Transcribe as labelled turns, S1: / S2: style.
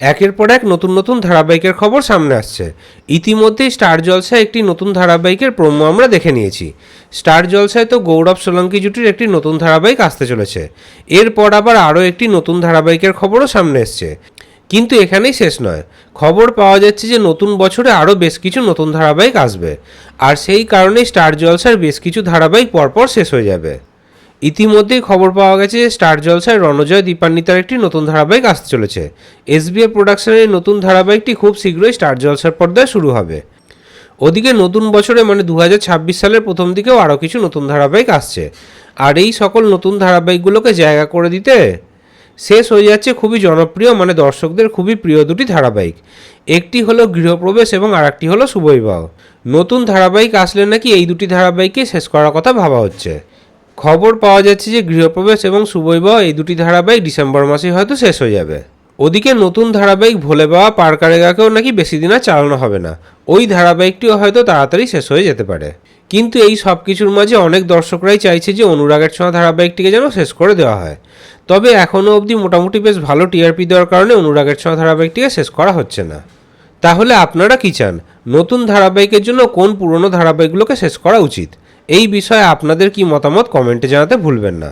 S1: একের পর এক নতুন নতুন ধারাবাহিকের খবর সামনে আসছে। ইতিমধ্যেই স্টার জলসায় একটি নতুন ধারাবাহিকের প্রোমো আমরা দেখে নিয়েছি। স্টার জলসায় তো গৌরব সোলঙ্কি জুটির একটি নতুন ধারাবাহিক আসতে চলেছে। এরপর আবার আরও একটি নতুন ধারাবাহিকের খবরও সামনে এসছে। কিন্তু এখানেই শেষ নয়। খবর পাওয়া যাচ্ছে যে নতুন বছরে আরও বেশ কিছু নতুন ধারাবাহিক আসবে। আর সেই কারণেই স্টার জলসার বেশ কিছু ধারাবাহিক পরপর শেষ হয়ে যাবে। ইতিমধ্যেই খবর পাওয়া গেছে যে স্টার জলসায় রণজয় দীপান্বিতার একটি নতুন ধারাবাহিক আসতে চলেছে। এসবিএ প্রোডাকশনের নতুন ধারাবাহিকটি খুব শীঘ্রই স্টার জলসার পর্দায় শুরু হবে। ওদিকে নতুন বছরে মানে দু হাজার ছাব্বিশ সালের প্রথম দিকেও আরও কিছু নতুন ধারাবাহিক আসছে। আর এই সকল নতুন ধারাবাহিকগুলোকে জায়গা করে দিতে শেষ হয়ে যাচ্ছে খুবই জনপ্রিয় মানে দর্শকদের খুবই প্রিয় দুটি ধারাবাহিক। একটি হলো গৃহপ্রবেশ এবং আরেকটি হলো শুভবিবাহ নতুন ধারাবাহিক আসলে নাকি এই দুটি ধারাবাহিককে শেষ করার কথা ভাবা হচ্ছে। খবর পাওয়া যাচ্ছে যে গৃহপ্রবেশ এবং শুভবিবাহ এই দুটি ধারাবাহিক ডিসেম্বর মাসে হয়তো শেষ হয়ে যাবে। ওদিকে নতুন ধারাবাহিক ভোলে বাবা পারকারেগাকেও নাকি বেশি দিন আর চালানো হবে না। ওই ধারাবাহিকটিও হয়তো তাড়াতাড়ি শেষ হয়ে যেতে পারে। কিন্তু এই সব কিছুর মাঝে অনেক দর্শকরাই চাইছে যে অনুরাগের ছোঁয়া ধারাবাহিকটিকে যেন শেষ করে দেওয়া হয়। তবে এখনও অবধি মোটামুটি বেশ ভালো টিআরপি দেওয়ার কারণে অনুরাগের ছোঁয়া ধারাবাহিকটিকে শেষ করা হচ্ছে না। তাহলে আপনারা কি চান? নতুন ধারাবাহিকের জন্য কোন পুরনো ধারাবাহিকগুলোকে শেষ করা উচিত? এই বিষয়ে আপনাদের কি মতামত? কমেন্টে জানাতে ভুলবেন না।